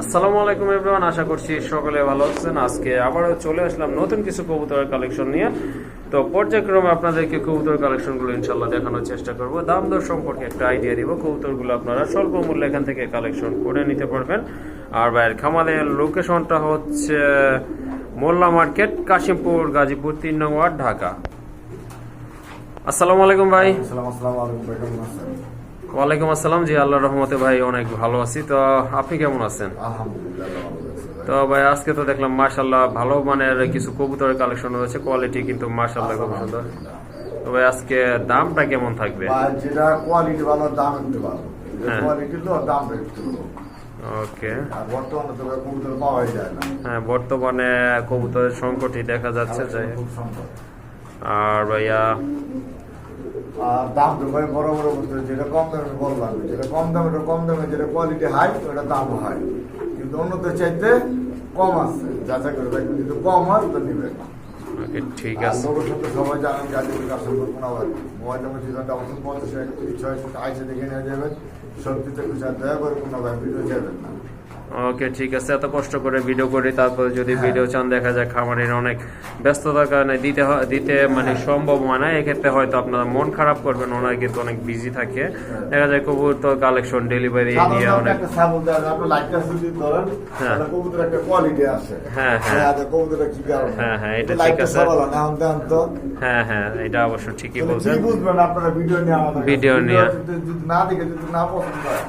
আসসালামু আলাইকুম এভরিওয়ান আশা করছি সকলে ভালো আছেন। আজকে আবারও চলে আসলাম নতুন কিছু কবুতরের কালেকশন নিয়ে। তো পর্যায়ক্রমে আপনাদেরকে কবুতর কালেকশনগুলো ইনশাল্লাহ দেখানোর চেষ্টা করব। দাম দর সম্পর্কে একটা আইডিয়া দিব। কবুতরগুলো আপনারা স্বল্প মূল্যে এখান থেকে কালেকশন করে নিতে পারবেন। আর ভাইয়ের খামারের লোকেশনটা হচ্ছে মোল্লা মার্কেট, কাশিমপুর, গাজীপুর, তিন নং ওয়ার্ড, ঢাকা। আসসালামু আলাইকুম ভাই। আসসালামু আলাইকুম ওয়ালাইকুম আসসালাম। জি আল্লাহ রহমতে ভাই অনেক ভালো আছি। তো আপনি কেমন আছেন। তো ভাই আজকে তো দেখলাম মার্শাল্লাহ ভালো মানের কিছু কবুতরের কালেকশন রয়েছে। কোয়ালিটি কিন্তু মার্শাল্লাহ খুব সুন্দর। তো ভাই আজকে দামটা কেমন থাকবে? যেটা কোয়ালিটি ভালো দাম একটু ভালো। হ্যাঁ। কোয়ালিটি তো দাম একটু ওকে। হ্যাঁ বর্তমানে কবুতরের সংকটই দেখা যাচ্ছে সম্ভব আর ভাইয়া আর দাম তো ভাই বড় বড় কবুতর যেটা কম দামে বড় লাগবে যেটা কম দামে ওটা কম দামে যেটা কোয়ালিটি হাই ওটা দাম হাই কিন্তু অন্যদের চাইতে কম আছে যাচাই করে দেখবেন যদি কম হয় তো নেবেন। ঠিক আছে। সাথে সবাই জানেন গাজীপুর কাশিমপুর কোনাবাড়ি মোবাইল নম্বর জিরোটা অবশ্যই পঞ্চাশ একত্রিশ ছয় আইসে দেখে নিয়ে যাবেন। সত্যিতে কিছু আর দয়া করে কোনো ভিডিও যাবেন না। ওকে ঠিক আছে এত কষ্ট করে ভিডিও করি তারপরে যদি হ্যাঁ। ভিডিও চান দেখা যায় খামারের অনেক ব্যস্ততার কারণে দিতে হয় দিতে মানে সম্ভব হয় না এক্ষেত্রে হয়তো আপনারা মন খারাপ করবেন ওনারা কিন্তু অনেক বিজি থাকে দেখা যায় কবুতর কালেকশন ডেলিভারি নিয়ে অনেক হ্যাঁ। হ্যাঁ, হ্যাঁ। হ্যাঁ, হ্যাঁ, এটা ঠিক আছে। হয় তো। হ্যাঁ হ্যাঁ এটা অবশ্য ঠিকই বলছেন ভিডিও নিয়ে ভিডিও নিয়ে। না দেখে যদি না পছন্দ হয়,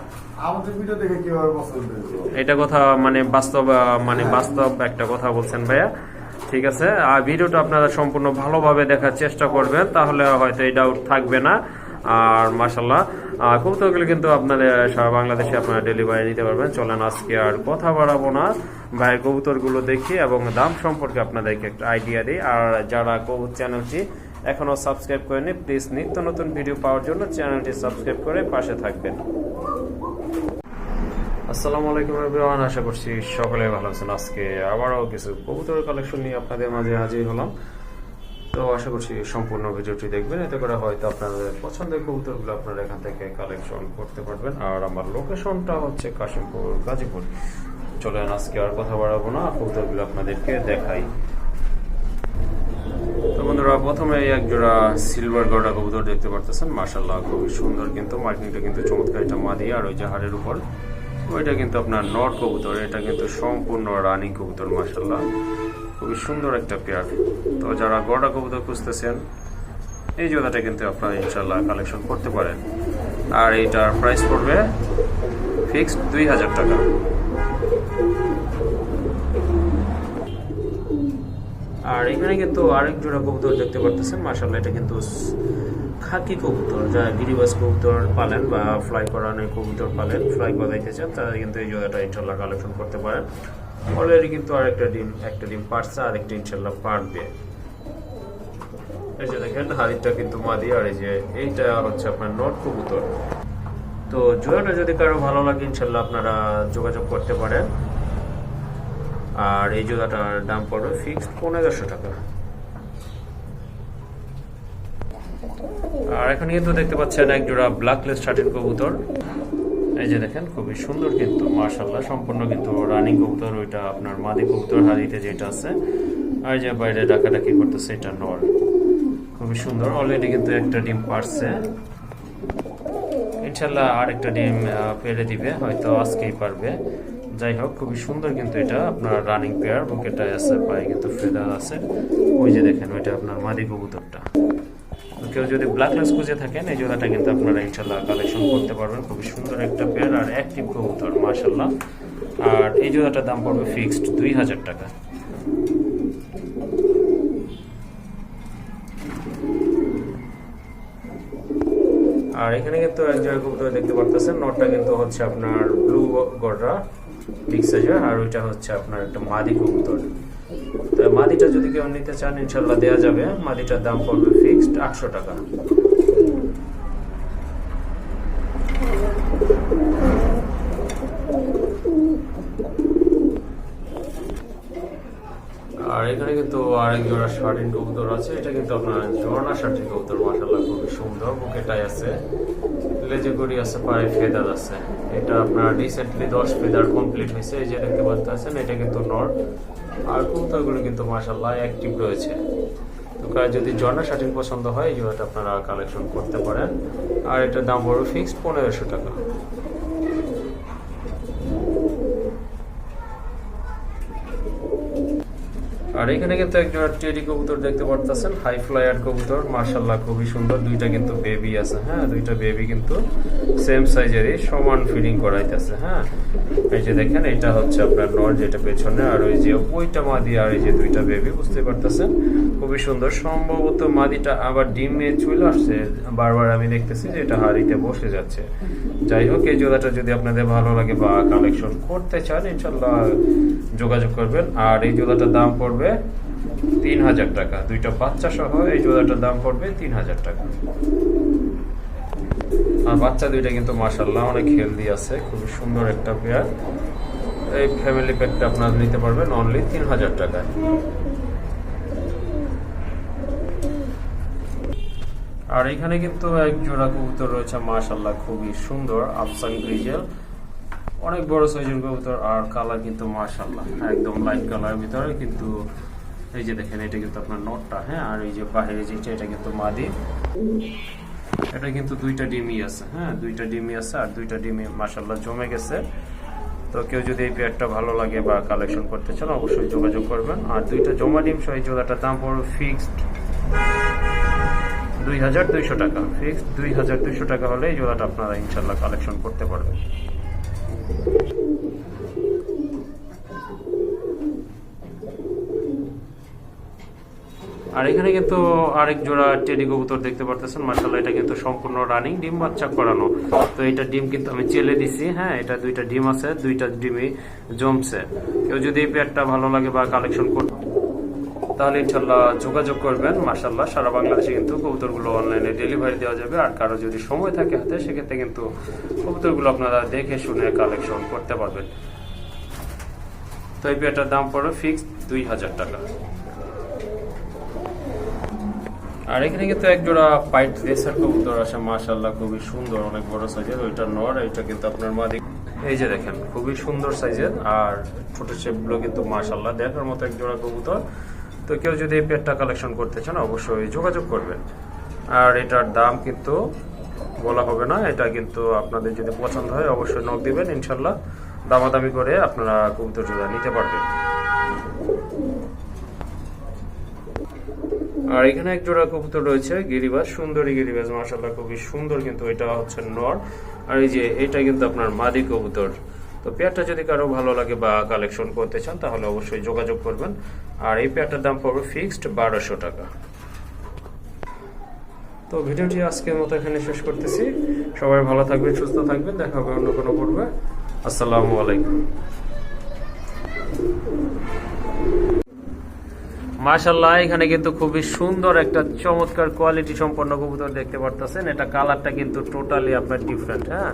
এটা কথা মানে বাস্তব মানে বাস্তব একটা কথা বলছেন ভাইয়া। ঠিক আছে? আর ভিডিওটা আপনারা সম্পূর্ণ ভালোভাবে দেখার চেষ্টা করবেন তাহলে হয়তো এই ডাউট থাকবে না। আর মাসাল্লাহ কবুতরগুলো কিন্তু আপনাদের সারা বাংলাদেশে আপনারা ডেলিভারি নিতে পারবেন। চলেন আজকে আর কথা বাড়াবো না। ভাইয়ের কবুতরগুলো দেখি এবং দাম সম্পর্কে আপনাদেরকে একটা আইডিয়া দিই। আর যারা কবুত চ্যানেলটি এখনও সাবস্ক্রাইব করেনি প্লিজ নিত্য নতুন ভিডিও পাওয়ার জন্য চ্যানেলটি সাবস্ক্রাইব করে পাশে থাকবেন। আসসালামু আলাইকুম এভরিওয়ান, আশা করছি সকলে ভালো আছেন। আজকে আবারও কিছু কবুতরের কালেকশন নিয়ে আপনাদের মাঝে হাজির হলাম। তো আশা করছি সম্পূর্ণ ভিডিওটি দেখবেন। এতে করে হয়তো আপনাদের পছন্দের কবুতরগুলো আপনারা এখান থেকে কালেকশন করতে পারবেন। আর আমার লোকেশনটা হচ্ছে কাশিমপুর, গাজীপুর। চলেন আজকে আর কথা বাড়াবো না, কবুতরগুলো আপনাদেরকে দেখাই। তো বন্ধুরা, প্রথমে এক জোড়া সিলভার গড়া কবুতর দেখতে পারতেছেন। মার্শাল্লাহ খুবই সুন্দর কিন্তু মার্কিংটা কিন্তু চমৎকার, এটা মাদি আর ওই যে হাড়ের উপর। ওইটা কিন্তু আপনার নট কবুতর, এটা কিন্তু সম্পূর্ণ রানিং কবুতর মার্শাল্লাহ খুবই সুন্দর একটা পেয়ার তো যারা গড়া কবুতর খুঁজতেছেন, এই জোড়াটা কিন্তু আপনারা ইনশাল্লাহ কালেকশন করতে পারেন। আর এইটার প্রাইস পড়বে ফিক্সড দুই হাজার টাকা। আর এখানে কিন্তু আরেক জোড়া কবুতর দেখতে পারতেছেন মাসাল্লাহ এটা কিন্তু খাকি কবুতর যারা গিরিবাস কবুতর পালেন বা ফ্লাই করানো কবুতর পালেন, ফ্লাই করাইতে চান, তারা কিন্তু এই জোড়াটা ইনশাল্লাহ কালেকশন করতে পারেন। অলরেডি কিন্তু আরেকটা ডিম, একটা ডিম পারছে আর একটা ইনশাল্লাহ পারবে। এই যে দেখেন, হাড়িটা কিন্তু মাদি, আর এই যে এইটা হচ্ছে আপনার নট কবুতর। তো জোড়াটা যদি কারও ভালো লাগে ইনশাল্লাহ আপনারা যোগাযোগ করতে পারেন। আর এই জোড়াটার দাম পড়বে ফিক্সড পনেরোশো টাকা। আর এখানে কিন্তু দেখতে পাচ্ছেন এক জোড়া ব্ল্যাকলেস শার্টের কবুতর। এই যে দেখেন, খুবই সুন্দর কিন্তু মার্শাল্লাহ সম্পূর্ণ কিন্তু রানিং কবুতর, ওইটা আপনার মাদি কবুতর হারিতে যেটা আছে। আর যে বাইরে ডাকাডাকি করতেছে, এটা নর। খুবই সুন্দর অলরেডি কিন্তু একটা ডিম পারছে। ইনশাল্লাহ আরেকটা ডিম পেরে দিবে, হয়তো আজকেই পারবে। যাই হোক, খুবই সুন্দর কিন্তু এটা। আপনার রানিং পেয়ার বুকেটা আছে পায়ে কিন্তু ফেদার আছে। ওই যে দেখেন, ওইটা আপনার মাদি কবুতরটা। কেউ যদি ব্ল্যাক লেস খুঁজে থাকেন, এই জোড়াটা কিন্তু আপনারা ইনশাল্লাহ কালেকশন করতে পারবেন। খুবই সুন্দর একটা পেয়ার আর অ্যাক্টিভ কবুতর মাশাল্লাহ আর এই জোড়াটার দাম পড়বে ফিক্সড দুই হাজার টাকা। আর এখানে কিন্তু এক জায়গায় কবুতর দেখতে পারতেছেন, নটটা কিন্তু হচ্ছে আপনার ব্লু গড়রা। বিগ আর ওইটা হচ্ছে আপনার একটা মাদি কবুতর। তো মাদিটা যদি কেউ নিতে চান ইনশাল্লাহ দেওয়া যাবে। মাদিটার দাম পড়বে ফিক্সড আটশো টাকা। আর এখানে কিন্তু আরেক জোড়া শার্টিন কবুতর আছে। এটা কিন্তু আপনার ঝর্ণা শার্টিন কবুতর মাসাল্লাহ খুবই সুন্দর বুকেটাই আছে। লেজে আছে পায়ে ফেদার আছে। এটা আপনার রিসেন্টলি দশ ফেদার কমপ্লিট হয়েছে, এই যে দেখতে পাচ্ছেন এটা কিন্তু নর। আর কবুতরগুলো কিন্তু মাসাল্লাহ অ্যাক্টিভ রয়েছে। তো যদি জর্না শার্টিন পছন্দ হয়, এই আপনারা কালেকশন করতে পারেন। আর এটার দাম বড় ফিক্সড পনেরোশো টাকা। আর এখানে কিন্তু একজন টেডি কবুতর দেখতে পারতেছেন, হাই ফ্লায়ার কবুতর মার্শাল্লাহ খুবই সুন্দর। দুইটা কিন্তু বেবি আছে হ্যাঁ দুইটা বেবি কিন্তু সেম সাইজেরই সমান ফিডিং করাইতেছে হ্যাঁ। এই যে দেখেন, এটা হচ্ছে আপনার নর যেটা পেছনে, আর ওই যে ওইটা মাদি আর এই যে দুইটা বেবি বুঝতে পারতেছেন? খুবই সুন্দর। সম্ভবত মাদিটা আবার ডিমে চলে আসছে। বারবার আমি দেখতেছি যে এটা হাড়িতে বসে যাচ্ছে। যাই হোক, এই জোড়াটা যদি আপনাদের ভালো লাগে বা কালেকশন করতে চান ইনশাল্লাহ যোগাযোগ করবেন। আর এই জোড়াটার দাম পড়বে তিন হাজার টাকা। দুইটা বাচ্চা সহ এই জোড়াটার দাম পড়বে তিন হাজার টাকা। আর বাচ্চা দুইটা কিন্তু অনেক হেলদি আছে সুন্দর একটা পেয়ার এই ফ্যামিলি প্যাকটা আপনারা নিতে পারবেন অনলি তিন হাজার টাকায়। আর এখানে কিন্তু এক জোড়া কবুতর রয়েছে মাশাল্লাহ খুবই সুন্দর আফসান গ্রিজেল অনেক বড় সাইজের কবুতর আর কালার কিন্তু মাশাল্লাহ একদম লাইট কালার ভিতরে, কিন্তু এই যে দেখেন, এটা কিন্তু আপনার নটটা হ্যাঁ? আর এই যে বাহিরে যেটা, এটা কিন্তু মাদি। এটা কিন্তু দুইটা ডিমই আছে হ্যাঁ? দুইটা ডিমই আছে আর দুইটা ডিমই মাশাল্লাহ জমে গেছে। তো কেউ যদি এই পেয়ারটা ভালো লাগে বা কালেকশন করতে চান, অবশ্যই যোগাযোগ করবেন। আর দুইটা জমা ডিম সহ এই জোড়াটার দাম পড়বে ফিক্সড দুই হাজার দুইশো টাকা। ফিক্সড দুই হাজার দুইশো টাকা হলে এই জোড়াটা আপনারা ইনশাল্লাহ কালেকশন করতে পারবেন। আর এখানে কিন্তু আরেক জোড়া টেডি কবুতর দেখতে পারতেছেন। মার্শাল্লাহ এটা কিন্তু সম্পূর্ণ রানিং ডিম বাচ্চা করানো। তো এটা ডিম কিন্তু আমি চেলে দিছি হ্যাঁ এটা দুইটা ডিম আছে, দুইটা ডিমই জমছে। কেউ যদি এই পেয়ারটা ভালো লাগে বা কালেকশন করতে তাহলে ইনশাল্লাহ যোগাযোগ করবেন। মাসাল্লাহ সারা বাংলাদেশে কিন্তু কবুতরগুলো অনলাইনে ডেলিভারি দেওয়া যাবে। আর কারও যদি সময় থাকে হাতে, সেক্ষেত্রে কিন্তু কবুতরগুলো আপনারা দেখে শুনে কালেকশন করতে পারবেন। তো এই পেয়ারটার দাম পড়বে ফিক্সড দুই হাজার টাকা। আর এখানে কিন্তু এক জোড়া পাইট রেসার কবুতর আছে মাশাল্লাহ খুবই সুন্দর, অনেক বড় সাইজের ওইটা নর, এটা কিন্তু আপনার মাদি এই যে দেখেন, খুবই সুন্দর সাইজের আর ছোট শেপগুলো কিন্তু মাশাল্লাহ দেখার মতো এক জোড়া কবুতর। তো কেউ যদি এই পেটটা কালেকশন করতে চান, অবশ্যই যোগাযোগ করবেন। আর এটার দাম কিন্তু বলা হবে না, এটা কিন্তু আপনাদের যদি পছন্দ হয়, অবশ্যই নক দিবেন ইনশাল্লাহ দামাদামি করে আপনারা কবুতর জোড়া নিতে পারবেন। আর এখানে এক জোড়া কবুতর রয়েছে, গিরিবাজ, সুন্দরী গিরিবাজ মাশাল্লাহ খুবই সুন্দর কিন্তু এটা হচ্ছে নর। আর এই যে এটা কিন্তু আপনার মাদি কবুতর। তো পেয়ারটা যদি কারও ভালো লাগে বা কালেকশন করতে চান, তাহলে অবশ্যই যোগাযোগ করবেন। আর এই পেয়ারটার দাম পড়বে ফিক্সড বারোশো টাকা। তো ভিডিওটি আজকের মতো এখানে শেষ করতেছি। সবাই ভালো থাকবেন, সুস্থ থাকবেন। দেখা হবে অন্য কোনো পূর্বে। আসসালামু আলাইকুম। মাশাল্লাহ এখানে কিন্তু খুবই সুন্দর একটা চমৎকার কোয়ালিটি সম্পন্ন কবুতর দেখতে পারতেছেন। এটা কালারটা কিন্তু টোটালি আপনার ডিফারেন্ট হ্যাঁ?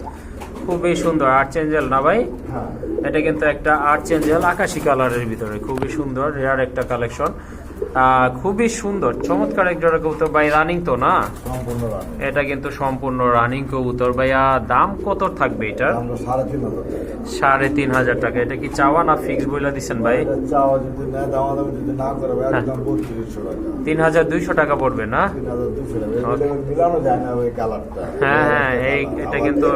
খুবই সুন্দর আর্ট চেঞ্জেল না ভাই? হ্যাঁ। এটা কিন্তু একটা আর্ট চেঞ্জেল আকাশি কালারের ভিতরে খুবই সুন্দর রেয়ার একটা কালেকশন খুবই সুন্দর। চমৎকার এক জোড়া কবুতর ভাই রানিং তো না? এটা কিন্তু সম্পূর্ণ রানিং কবুতর ভাইয়া। দাম কত থাকবে এটার? সাড়ে তিন হাজার টাকা। এটা কি চাওয়া না ফিক্স বলে দিচ্ছেন ভাই? এটা হ্যাঁ। তিন হাজার দুইশো টাকা পড়বে না? এটা হ্যাঁ, হ্যাঁ, এই- এটা কিন্তু-।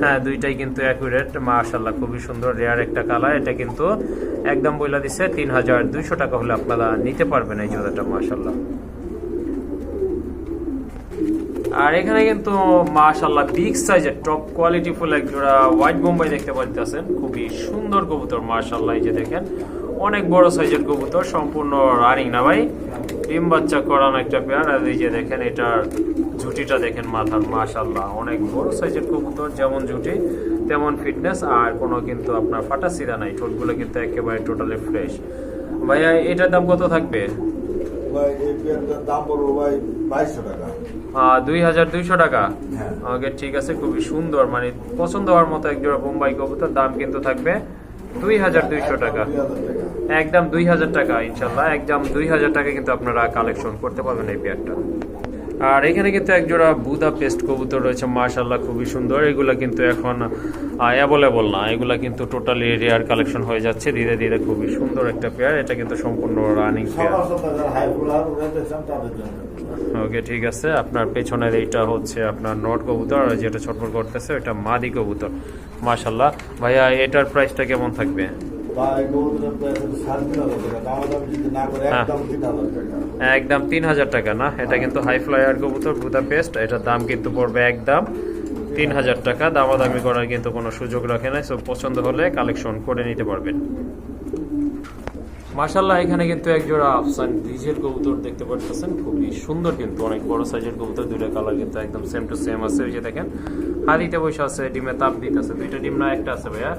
হ্যাঁ দুইটাই কিন্তু অ্যাকুরেট মাশাল্লাহ খুবই সুন্দর রেয়ার একটা কালার এটা কিন্তু একদম বইলা দিচ্ছে তিন হাজার দুইশো টাকা হলে আপনারা নিতে পারবেন এই জোড়াটা মাশাল্লাহ আর এখানে কিন্তু মাশাল্লাহ বিগ সাইজের টপ কোয়ালিটি ফুল এক জোড়া হোয়াইট বোম্বাই দেখতে পাচ্ছেন খুবই সুন্দর কবুতর মাশাল্লাহ এই যে দেখেন। অনেক বড় সাইজের কবুতর, সম্পূর্ণ রানিং না ভাই। ডিম বাচ্চা করানো একটা পেয়ার আর এই যে দেখেন এটার ঝুটিটা দেখেন মাথার মাশাল্লাহ অনেক বড় সাইজের কবুতর, যেমন ঝুটি, তেমন ফিটনেস আর কোনো কিন্তু আপনার ফাটা সিরা নাই। ঠোঁটগুলো কিন্তু একেবারে টোটালি ফ্রেশ ভাইয়া এটার দাম কত থাকবে? ভাই এই পেয়ারটার দাম পড়ব ভাই বাইশশো টাকা। দুই হাজার দুইশো টাকা? হ্যাঁ। ওকে ঠিক আছে খুবই সুন্দর মানে পছন্দ হওয়ার মতো এক জোড়া বোম্বাই কবুতর দাম কিন্তু থাকবে দুই হাজার দুইশো টাকা। টাকা। একদম দুই হাজার টাকা ইনশাল্লাহ একদম দুই হাজার টাকা কিন্তু আপনারা কালেকশন করতে পারবেন এই পেয়ারটা আর এখানে কিন্তু একজোড়া বুদা পেস্ট কবুতর রয়েছে মাশাল্লাহ খুবই সুন্দর। এগুলা কিন্তু এখন অ্যাভেলেবল না। এগুলা কিন্তু টোটালি রেয়ার কালেকশন হয়ে যাচ্ছে। ধীরে ধীরে খুবই সুন্দর একটা পেয়ার এটা কিন্তু সম্পূর্ণ রানিং পেয়ার ওকে ঠিক আছে। আপনার পেছনের এইটা হচ্ছে আপনার নট কবুতর আর যেটা ছটফট করতেছে ওটা মাদি কবুতর। মাশাল্লাহ ভাইয়া এটার প্রাইসটা কেমন থাকবে? হ্যাঁ। একদম তিন হাজার টাকা। না? এটা কিন্তু হাই ফ্লাইয়ার কবুতর বুদা পেস্ট। এটার দাম কিন্তু পড়বে একদম তিন হাজার টাকা। দামাদামি করার কিন্তু কোনো সুযোগ রাখে না সো পছন্দ হলে কালেকশন করে নিতে পারবেন। মাশাল্লাহ এখানে কিন্তু এক জোড়া আফসান ডিজেল কবুতর দেখতে পাচ্ছেন খুবই সুন্দর কিন্তু অনেক বড় সাইজের কবুতর। দুইটা কালার কিন্তু একদম সেম টু সেম আছে। ওই যে দেখেন হাদিতে বসে আছে ডিমে তাপ দিতেছে। দুইটা ডিম না একটা আছে ভাইয়া।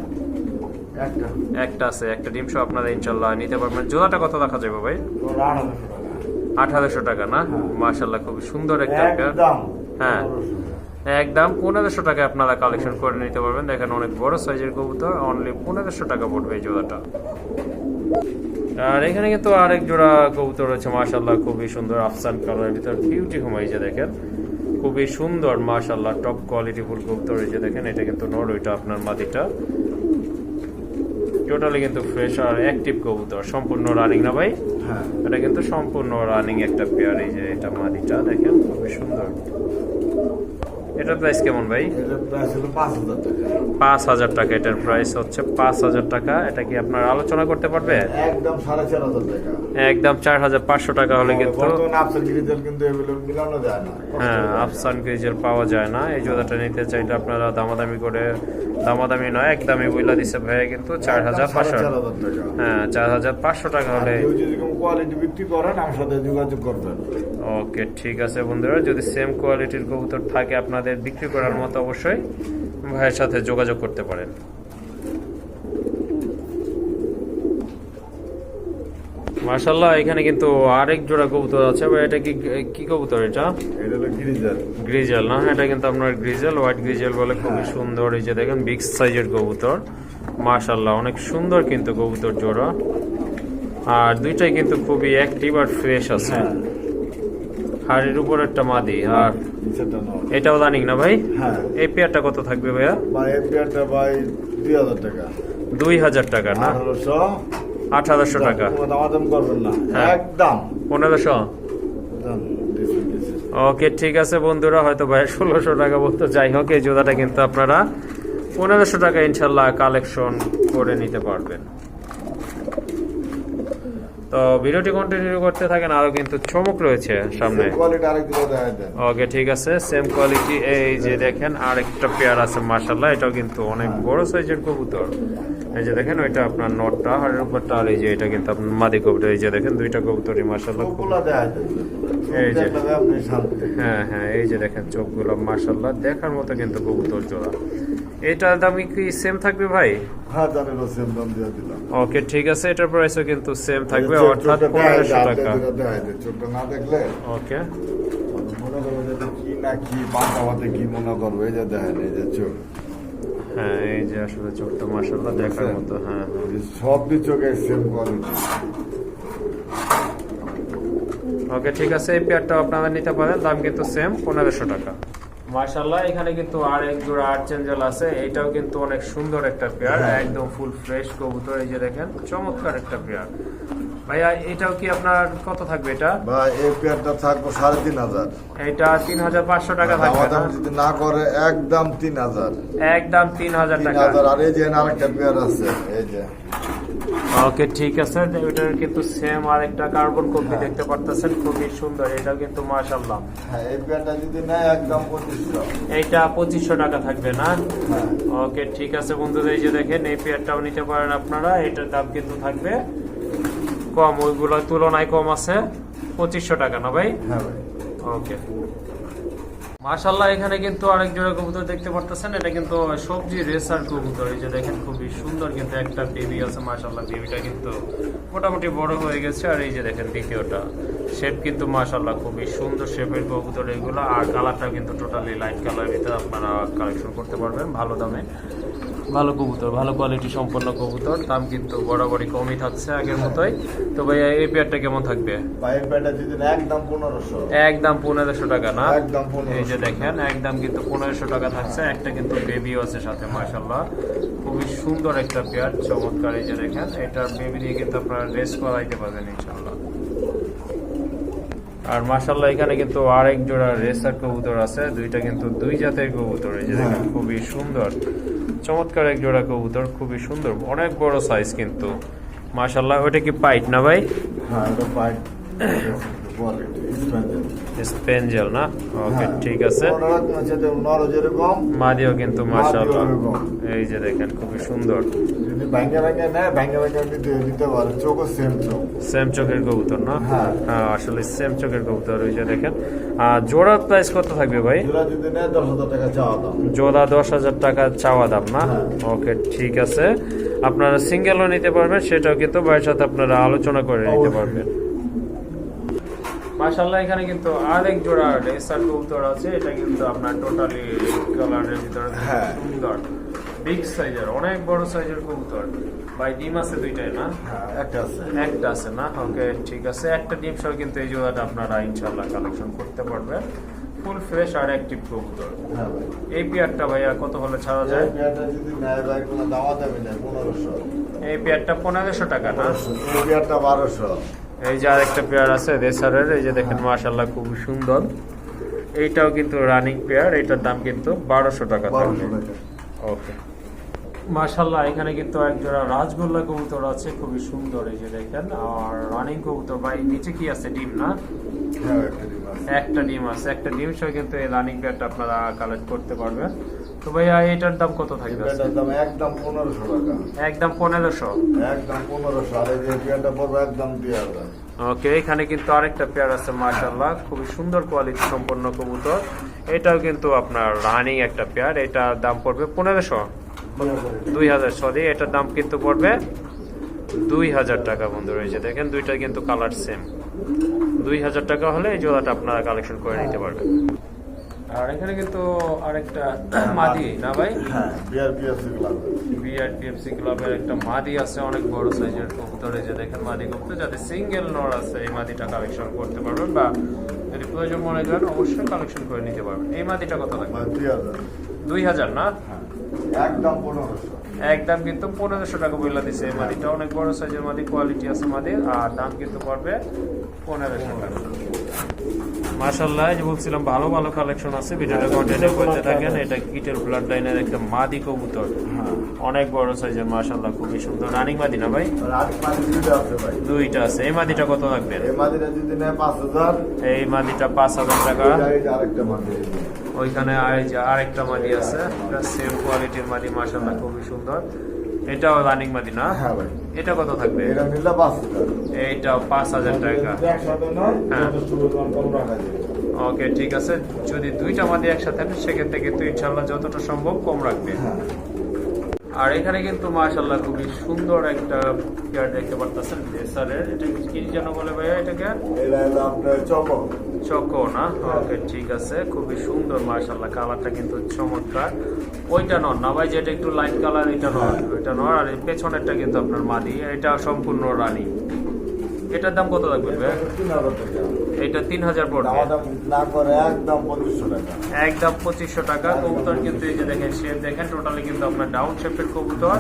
একটা। আছে একটা ডিম সহ আপনারা ইনশাল্লাহ নিতে পারবেন। জোড়াটা কত দেখা যাবে ভাই? আঠারোশো টাকা। না? মাশাল্লাহ খুবই সুন্দর একটা হ্যাঁ। একদম পনেরোশো টাকা আপনারা কালেকশন করে নিতে পারবেন। দেখেন অনেক বড় সাইজের কবুতর অনলি পনেরোশো টাকা পড়বে এই জোড়াটা। আর এখানে কিন্তু আরেক জোড়া কবুতর রয়েছে মাশাল্লাহ খুবই সুন্দর আফসান কালারের ভিতর বিউটি হুমাই যে দেখেন। খুবই সুন্দর মাশাল্লাহ টপ কোয়ালিটি ফুল কবুতর এই যে দেখেন এটা কিন্তু নর ওইটা আপনার মাদিটা টোটালি কিন্তু ফ্রেশ আর অ্যাক্টিভ কবুতর সম্পূর্ণ রানিং না ভাই? হ্যাঁ। এটা কিন্তু সম্পূর্ণ রানিং একটা পেয়ার এই যে এটা মাদিটা দেখেন খুবই সুন্দর। এটার প্রাইস কেমন ভাই? পাঁচ হাজার টাকা। এটার প্রাইস হচ্ছে পাঁচ হাজার টাকা। এটা কি আপনার আলোচনা করতে পারবে? একদম সাড়ে চার হাজার টাকা। একদম চার হাজার পাঁচশো টাকা হলে কিন্তু গিরিজেল কিন্তু হ্যাঁ আফসান গ্রিজেল পাওয়া যায় না। এই জোড়াটা নিতে চাইলে আপনারা দামাদামি করে দামাদামি নয় একদমই বইলা দিছে ভাইয়া কিন্তু চার হাজার পাঁচশো হ্যাঁ চার হাজার পাঁচশো টাকা হলে কোয়ালিটি বিক্রি করেন আমার সাথে যোগাযোগ করবেন। ওকে ঠিক আছে বন্ধুরা। যদি সেম কোয়ালিটির কবুতর থাকে আপনাদের বিক্রি করার মতো অবশ্যই ভাইয়ের সাথে যোগাযোগ করতে পারেন। মার্শাল্লাহ এখানে কিন্তু আরেক জোড়া কবুতর আছে। বা এটা কি কি কবুতর এটা? এটা হলো গিরিজেল। গ্রিজেল না? এটা কিন্তু আপনার গ্রিজেল হোয়াইট গ্রিজেল বলে খুবই সুন্দর। এই যে দেখেন বিগ সাইজের কবুতর। মার্শাল্লাহ অনেক সুন্দর কিন্তু কবুতর জোড়া। আর দুইটাই কিন্তু খুবই অ্যাক্টিভ আর ফ্রেশ আছে। হ্যাঁ। হাড়ির উপর একটা মাদি আর এটাও রানিং না ভাই? হ্যাঁ। এই পেয়ারটা কত থাকবে ভাইয়া? বা এই পেয়ারটা ভাই দুই হাজার টাকা। দুই হাজার টাকা না? আঠারোশো। টাকা। দামাদাম করবেন না। হ্যাঁ। একদম। পনেরোশো? দাম। ওকে ঠিক আছে বন্ধুরা হয়তো ভাই ষোলোশো টাকা বলতো। যাই হোক এই জোড়াটা কিন্তু আপনারা পনেরোশো টাকা ইনশাল্লাহ কালেকশন করে নিতে পারবেন। তো ভিডিওটি কন্টিনিউ করতে থাকেন আরও কিন্তু চমক রয়েছে সামনে। ওকে ঠিক আছে সেম কোয়ালিটি এই যে দেখেন আরেকটা পেয়ার আছে মাশাল্লাহ এটাও কিন্তু অনেক বড় সাইজের কবুতর এই যে দেখেন ওইটা আপনার নটটা হাড়ের উপরটা আর এই যে এটা কিন্তু আপনার মাদি কবুতর এই যে দেখেন দুইটা কবুতরই দেন। এই যে। হ্যাঁ হ্যাঁ এই যে দেখেন চোখগুলো মাশাল্লাহ দেখার মতো কিন্তু কবুতর জোড়া এটার দামি কি সেম থাকবে ভাই? হ্যাঁ, ও দাম দিয়ে দিলাম। ওকে ঠিক আছে এটার প্রাইসও কিন্তু সেম থাকবে অর্থাৎ চোখটা দেখাই পনেরোশো দেয়, টাকা। চোখটা না দেখলে? ওকে মনে করবে যে কি না কি কি মনে করবে এই যে দেখেন এই যে চোখ। হ্যাঁ এই যে আসলে চোখটা মাশাল্লাহ দেখার মতো হ্যাঁ চোখের সেম কোয়ালিটি ওকে ঠিক আছে এই পেয়ারটাও আপনারা নিতে পারেন দাম কিন্তু সেম পনেরোশো টাকা। মার্শাল্লাহ এখানে কিন্তু আর এক জোড়া আর্চেঞ্জেল আছে। এটাও কিন্তু অনেক সুন্দর একটা পেয়ার একদম ফুল ফ্রেশ কবুতর, এই যে দেখেন, চমৎকার একটা পেয়ার ভাইয়া এটাও কি আপনার কত থাকবে এটা? বা এই পেয়ারটা থাকব সাড়ে তিন হাজার। এটা তিন হাজার পাঁচশো টাকা থাকবে দাম যদি না করে একদম তিন হাজার। একদম তিন হাজার তিন টাকা। আর এই যে আরেকটা পেয়ার আছে এই যে। ওকে ঠিক আছে। ওইটার কিন্তু সেম আর একটা কার্বন কপি দেখতে পারতেছেন খুবই সুন্দর। এটাও কিন্তু মাশাল্লাহ হ্যাঁ এই পেয়ারটা যদি নেয় একদম পঁচিশশো। এইটা পঁচিশশো টাকা থাকবে না? হ্যাঁ। ওকে ঠিক আছে বন্ধুদের এই যে দেখেন এই পেয়ারটাও নিতে পারেন আপনারা। এটার দাম কিন্তু থাকবে কম ওইগুলোর তুলনায় কম আছে। পঁচিশশো টাকা না ভাই? হ্যাঁ ভাই। ওকে। মাশাল্লাহ এখানে কিন্তু আরেক জোড়া কবুতর দেখতে পারতেছেন। এটা কিন্তু সবজি রেসার কবুতর। এই যে দেখেন খুবই সুন্দর কিন্তু একটা বেবি আছে মাশাল্লাহ বেবিটা কিন্তু মোটামুটি বড় হয়ে গেছে। আর এই যে দেখেন দ্বিতীয়টা। শেপ কিন্তু মাশাল্লাহ খুবই সুন্দর শেপের কবুতর এগুলো। আর কালারটা কিন্তু টোটালি লাইট কালার ভিতরে আপনারা কালেকশন করতে পারবেন ভালো দামে। ভালো কবুতর ভালো কোয়ালিটি সম্পন্ন কবুতর। দাম কিন্তু বরাবরই কমই থাকছে আগের মতোই। তো ভাইয়া এই পেয়ারটা কেমন থাকবে? একদম পনেরোশো। একদম পনেরোশো টাকা না? একদম এই যে দেখেন একদম কিন্তু পনেরোশো টাকা থাকছে। একটা কিন্তু বেবিও আছে সাথে মার্শাল্লাহ খুবই সুন্দর একটা পেয়ার চমৎকার এই যে দেখেন। এটার বেবি দিয়ে কিন্তু আপনারা রেস করাইতে পারবেন ইনশাল্লাহ আর মার্শাল্লাহ এখানে কিন্তু আরেক জোড়া রেসার কবুতর আছে। দুইটা কিন্তু দুই জাতের কবুতর এই যে দেখেন। খুবই সুন্দর। চমৎকার এক জোড়া কবুতর খুবই সুন্দর অনেক বড় সাইজ কিন্তু। মাশাল্লাহ ওটা কি পাইট না ভাই? হ্যাঁ স্পেঞ্জেল না? ওকে ঠিক আছে। মাদিও কিন্তু মাশাল্লাহ এই যে দেখেন খুবই সুন্দর। যদি ব্যাঙ্গে ব্যাঙ্গে নেয় ব্যাঙ্গে ব্যাঙ্গে দিতে দিতে পারে। চোখও সেম চোখ। সেম চোখের কবুতর না? হ্যাঁ। আসলে সেম চোখের কবুতর ওই যে দেখেন। আর জোড়ার প্রাইস কত থাকবে ভাই? জোড়া যদি নেয় দশ হাজার টাকা চাওয়া দাম। জোড়া দশ হাজার টাকা চাওয়া দাম না। ওকে ঠিক আছে। আপনারা সিঙ্গেলও নিতে পারবেন সেটাও কিন্তু ভাইয়ের সাথে আপনারা আলোচনা করে নিতে। পারবেন। মাশাল্লাহ এখানে কিন্তু আরেক জোড়া রেসার কবুতর আছে। এটা কিন্তু আপনার টোটালি কালারের ভিতরে হ্যাঁ। সুন্দর। বিগ সাইজের অনেক বড় সাইজের কবুতর। ভাই ডিম আছে দুইটাই না? হ্যাঁ একটা আছে। একটা আছে না? ওকে ঠিক আছে। একটা ডিম সহ কিন্তু এই জোড়াটা আপনারা ইনশাল্লাহ কালেকশন করতে পারবেন। ফুল ফ্রেশ আর অ্যাক্টিভ কবুতর। হ্যাঁ এই পেয়ারটা ভাইয়া কত হলে ছাড়া যায়? এই পেয়ারটা পনেরোশো। এই পেয়ারটা পনেরোশো টাকা না? এই পেয়ারটা বারোশো। এই যে আরেকটা পেয়ার আছে রেসারের এই যে দেখেন মাশাল্লাহ খুব সুন্দর। এইটাও কিন্তু রানিং পেয়ার এটার দাম কিন্তু বারোশো টাকা ওকে মাশাল্লাহ এখানে কিন্তু এক জোড়া রাজগোল্লা কবুতর আছে খুবই সুন্দর এই যে দেখেন। আর রানিং কবুতর ভাই নিচে কি আছে ডিম না? হ্যাঁ একটা ডিম আছে। একটা ডিম সহ কিন্তু এই রানিং পেয়ারটা আপনারা কালেক্ট করতে পারবেন। তো ভাইয়া এটার দাম কত থাকবে পেয়ারটার দাম একদম পনেরোশো টাকা। একদম পনেরোশো? একদম পনেরোশো আর এই যে পেয়ারটা পড়বে একদম দুই হাজার ওকে এখানে কিন্তু আরেকটা পেয়ার আছে মাশাল্লাহ খুবই সুন্দর কোয়ালিটি সম্পন্ন কবুতর। এটাও কিন্তু আপনার রানিং একটা পেয়ার এটার দাম পড়বে পনেরোশো। দুই হাজার সরি এটার দাম কিন্তু পড়বে দুই হাজার টাকা বন্ধু রয়েছে দেখেন দুইটা কিন্তু কালার সেম দুই হাজার টাকা হলে এই জোড়াটা আপনারা কালেকশন করে নিতে পারবেন। আর এখানে কিন্তু আরেকটা মাদি না ভাই? হ্যাঁ বিয়ার পিএসসি ক্লাব বিআরপিএফসি ক্লাবের একটা মাদি আছে অনেক বড় সাইজের কবুতর যে দেখেন মাদি কবুতর যাতে সিঙ্গেল নর আছে এই মাদিটা কালেকশন করতে পারবেন বা যদি প্রয়োজন মনে করেন অবশ্যই কালেকশন করে নিতে পারবেন। এই মাদিটা কত লাগবে? দুই হাজার। দুই হাজার না? হ্যাঁ। একদম পনেরোশো। একদম কিন্তু পনেরোশো টাকা বইলা দিছে মাদিটা অনেক বড় সাইজের মাদি কোয়ালিটি আছে মাদির আর দাম কিন্তু পড়বে পনেরোশো টাকা। মাশাল্লাহ যে বলছিলাম ভালো ভালো কালেকশন আছে। ভিডিওটা কন্টিনিউ করতে থাকেন। এটা কিটের ব্লাড লাইনের একটা মাদি কবুতর। হ্যাঁ। অনেক বড় সাইজের মাশাল্লাহ খুবই সুন্দর। রানিং মাদি না ভাই? মাদি দুইটা আছে ভাই। দুইটা আছে। এই মাদিটা কত লাগবে? এই মাদিটা পাঁচ হাজার। এই মাদিটা পাঁচ হাজার টাকা। ওইখানে আর এই যে আরেকটা মাদি আছে। সেম কোয়ালিটির মাদি মাশাল্লাহ খুবই সুন্দর। এটাও রানিং মাদি না? হ্যাঁ ভাই। এটা কত থাকবে? এটা নিলে পাঁচ হাজার এইটাও পাঁচ হাজার টাকা। একসাথে নয় হ্যাঁ। কম রাখা যাবে। ওকে ঠিক আছে। যদি দুইটা মাদি একসাথে থাকে সেক্ষেত্রে কিন্তু ইনশাল্লাহ যতটা সম্ভব কম রাখবে। হ্যাঁ। আর এখানে কিন্তু মাশাল্লাহ খুবই সুন্দর একটা পেয়ার দেখতে পারতেছেন লেসারের। এটা কি যেন বলে ভাইয়া এটাকে? চকো। চকো না? ওকে ঠিক আছে। খুবই সুন্দর মাশাল্লাহ কালারটা কিন্তু চমৎকার। ওইটা নন না ভাই যেটা একটু লাইট কালার এটা নয়। ওইটা নন আর পেছনেরটা কিন্তু আপনার মাদি এটা সম্পূর্ণ রানী। এটার দাম কত লাগবে এটা তিন হাজার পড়বে। একদম পঁচিশশো টাকা। একদম পঁচিশশো টাকা কবুতর কিন্তু এই যে দেখেন শেপ দেখেন টোটালি কিন্তু আপনার ডাউন শেপের কবুতর।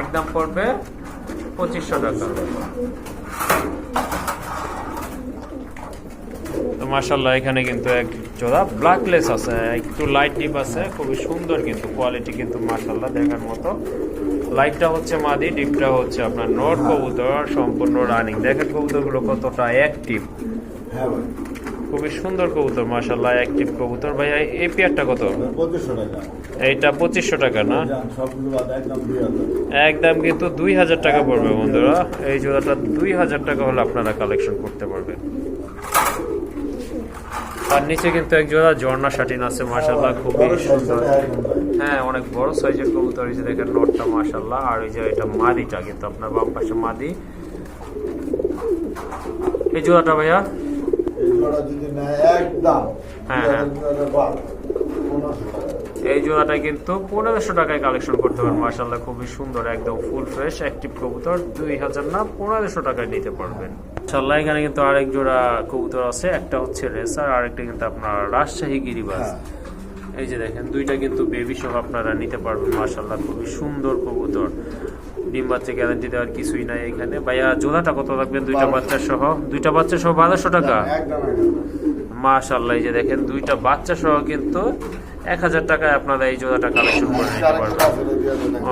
একদম পড়বে পঁচিশশো টাকা। তো মাসাল্লাহ এখানে কিন্তু এক জোড়া ব্ল্যাকলেস আছে। একটু লাইট ডিপ আছে খুবই সুন্দর কিন্তু কোয়ালিটি কিন্তু মাসাল্লাহ দেখার মতো। লাইটটা হচ্ছে মাদি ডিপটা হচ্ছে আপনার নোট কবুতর সম্পূর্ণ রানিং দেখেন কবুতরগুলো কতটা অ্যাক্টিভ হ্যাঁ খুবই সুন্দর কবুতর মাসাল্লাহ অ্যাক্টিভ কবুতর। ভাই এই পেয়ারটা কত? এইটা পঁচিশশো টাকা না? একদম কিন্তু দুই হাজার টাকা পড়বে বন্ধুরা। এই জোড়াটা দুই হাজার টাকা হলে আপনারা কালেকশন করতে পারবেন। তার নিচে কিন্তু এক জোড়া ঝর্ণা শাটিন আছে মাসাল্লাহ খুবই সুন্দর। হ্যাঁ অনেক বড় সাইজের কবুতর এই যে দেখেন নটটা মাসাল্লাহ আর এই যে এটা মাদিটা কিন্তু আপনার বাম পাশে মাদি। এই জোড়াটা ভাইয়া? হ্যাঁ, হ্যাঁ। এই জোড়াটা কিন্তু পনেরোশো টাকায় কালেকশন করতে পারেন মার্শাল্লাহ খুবই সুন্দর একদম ফুল ফ্রেশ অ্যাক্টিভ কবুতর। দুই হাজার না পনেরোশো টাকায় নিতে পারবেন। মার্শাল্লাহ এখানে কিন্তু আরেক জোড়া কবুতর আছে। একটা হচ্ছে রেসার আরেকটা কিন্তু আপনার রাজশাহী গিরিবাজ। হ্যাঁ। এই যে দেখেন দুইটা কিন্তু বেবি সহ আপনারা নিতে পারবেন। মার্শাল্লাহ খুবই সুন্দর কবুতর। ডিম বাচ্চা গ্যারান্টি দেওয়ার কিছুই নাই এখানে। ভাইয়া জোড়াটা কত রাখবেন? দুইটা বাচ্চা সহ? দুইটা বাচ্চা সহ বারোশো টাকা? একদম মাশাল্লাহ এই যে দেখেন দুইটা বাচ্চা সহ কিন্তু এক হাজার টাকায় আপনারা এই জোড়াটা কালেকশন করে নিতে পারবেন।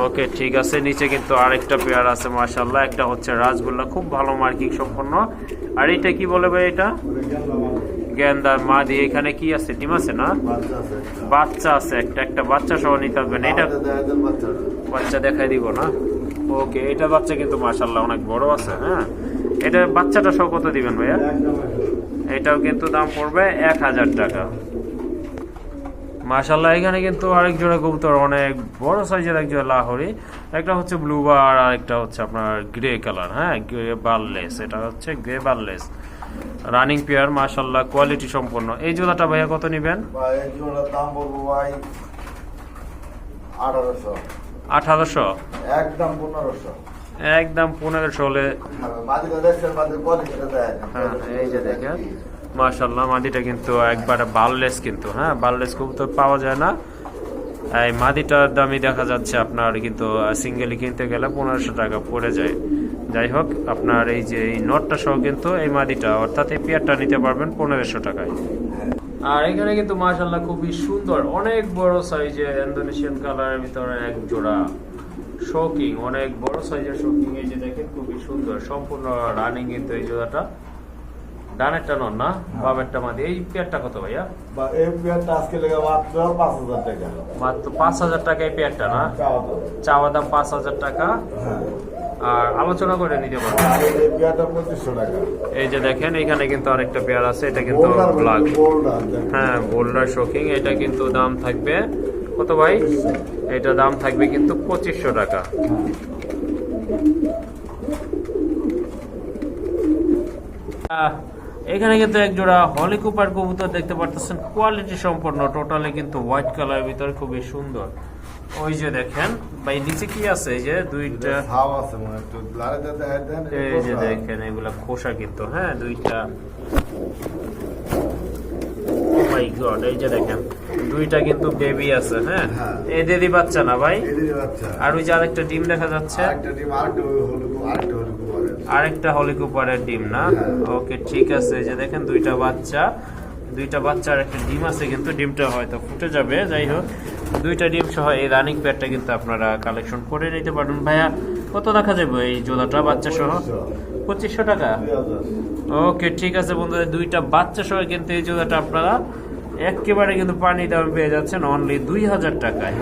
ওকে, ঠিক আছে। নিচে কিন্তু আরেকটা পেয়ার আছে মাশাল্লাহ একটা হচ্ছে রাজগোল্লা খুব ভালো মার্কিং সম্পন্ন। আর এটা কি বলে ভাই এটা? গেন্দার মা দিয়ে এখানে কি আছে? ডিম আছে না? বাচ্চা আছে একটা। একটা বাচ্চা সহ নিতে হবে না এটা। বাচ্চা দেখাই দিব না। ওকে, এটা বাচ্চা কিন্তু মাশাল্লাহ অনেক বড় আছে হ্যাঁ। এটা বাচ্চাটা সহ কত দিবেন ভাইয়া। এটাও কিন্তু দাম পড়বে এক হাজার টাকা। মাশাল্লাহ এখানে কিন্তু আরেক জোড়া কবুতর অনেক বড় সাইজের এক জোড়া লাহরি। একটা হচ্ছে ব্লু বার আর একটা হচ্ছে আপনার গ্রে কালার হ্যাঁ? গ্রে বারলেস এটা হচ্ছে গ্রে বারলেস। রানিং পেয়ার মাশাল্লাহ কোয়ালিটি সম্পন্ন। এই জোড়াটা ভাইয়া কত নেবেন? আঠারোশো। একদম পনেরোশো। একদম পনেরোশো হলে দেয় হ্যাঁ এই যে দেখেন। মাশাল্লাহ মাদিটা কিন্তু একবারে বারলেস কিন্তু হ্যাঁ? বারলেস কবুতর পাওয়া যায় না। এই মাদিটার দামই দেখা যাচ্ছে আপনার কিন্তু সিঙ্গেলি কিনতে গেলে পনেরোশো টাকা পড়ে যায়। যাই হোক, আপনার এই যে এই নটটা সহ কিন্তু এই মাদিটা, অর্থাৎ এই পেয়ারটা নিতে পারবেন পনেরোশো টাকায়। আর এখানে কিন্তু মাশাল্লাহ খুবই সুন্দর, অনেক বড় সাইজের ইন্দোনেশিয়ান কালারের ভিতরে এক জোড়া শোকিং অনেক বড় সাইজের শোকিং এই যে দেখেন, খুবই সুন্দর, সম্পূর্ণ রানিং কিন্তু এই জোড়াটা। ডানেরটা নন না বাবেরটা মাদি এই পেয়ারটা কত ভাইয়া? বা এই পেয়ারটা আজকে লেগে মাত্র পাঁচ হাজার টাকা। মাত্র পাঁচ হাজার টাকা এই পেয়ারটা না? চাওয়া দাম। চাওয়া দাম পাঁচ হাজার টাকা। হ্যাঁ। আর আলোচনা করে নিতে পারবেন আর এই পেয়ারটা পঁচিশশো টাকা। এই যে দেখেন এখানে কিন্তু আরেকটা পেয়ার আছে এটা কিন্তু ব্ল্যাক হ্যাঁ বোল্ডার শোকিং এটা কিন্তু দাম থাকবে কত ভাই? এটা দাম থাকবে কিন্তু পঁচিশশো টাকা। আহ, এখানে কিন্তু এক জোড়া হলি কুপার কবুতর দেখতে পারতেছেন। কোয়ালিটি সম্পন্ন টোটালি কিন্তু হোয়াইট কালার ভিতরে খুবই সুন্দর। ওই যে দেখেন ভাই নিচে কি আছে? এই যে দুইটা হাওয়া আছে মনে একটু লারে দিয়ে দেখাই দেন, এই যে দেখেন এগুলা খোসা কিন্তু হ্যাঁ দুইটা। মাই গড এই যে দেখেন দুইটা কিন্তু বেবি আছে হ্যাঁ? হ্যাঁ। এদেরই বাচ্চা না ভাই। আর ওই যে আরেকটা ডিম দেখা যাচ্ছে। আরেকটা ডিম, আরেকটা হলুদ, আরেকটা। আরেকটা হলিকুপারের ডিম, না। ওকে, ঠিক আছে যে দেখেন, দুইটা বাচ্চা। দুইটা বাচ্চার একটা ডিম আছে, কিন্তু ডিমটা হয়তো ফুটে যাবে, যাই হোক। দুইটা ডিম সহ এই রানিং প্যাডটা কিন্তু আপনারা কালেকশন করে নিতে পারবেন। ভাইয়া, কত রাখা যাবে এই জোড়াটা, বাচ্চা সহ? পঁচিশশো টাকা? ওকে, ঠিক আছে, বন্ধুরা, দুইটা বাচ্চা সহ কিন্তু এই জোড়াটা আপনারা একেবারে কিন্তু পানি দামে পেয়ে যাচ্ছেন অনলি দুই হাজার টাকায়।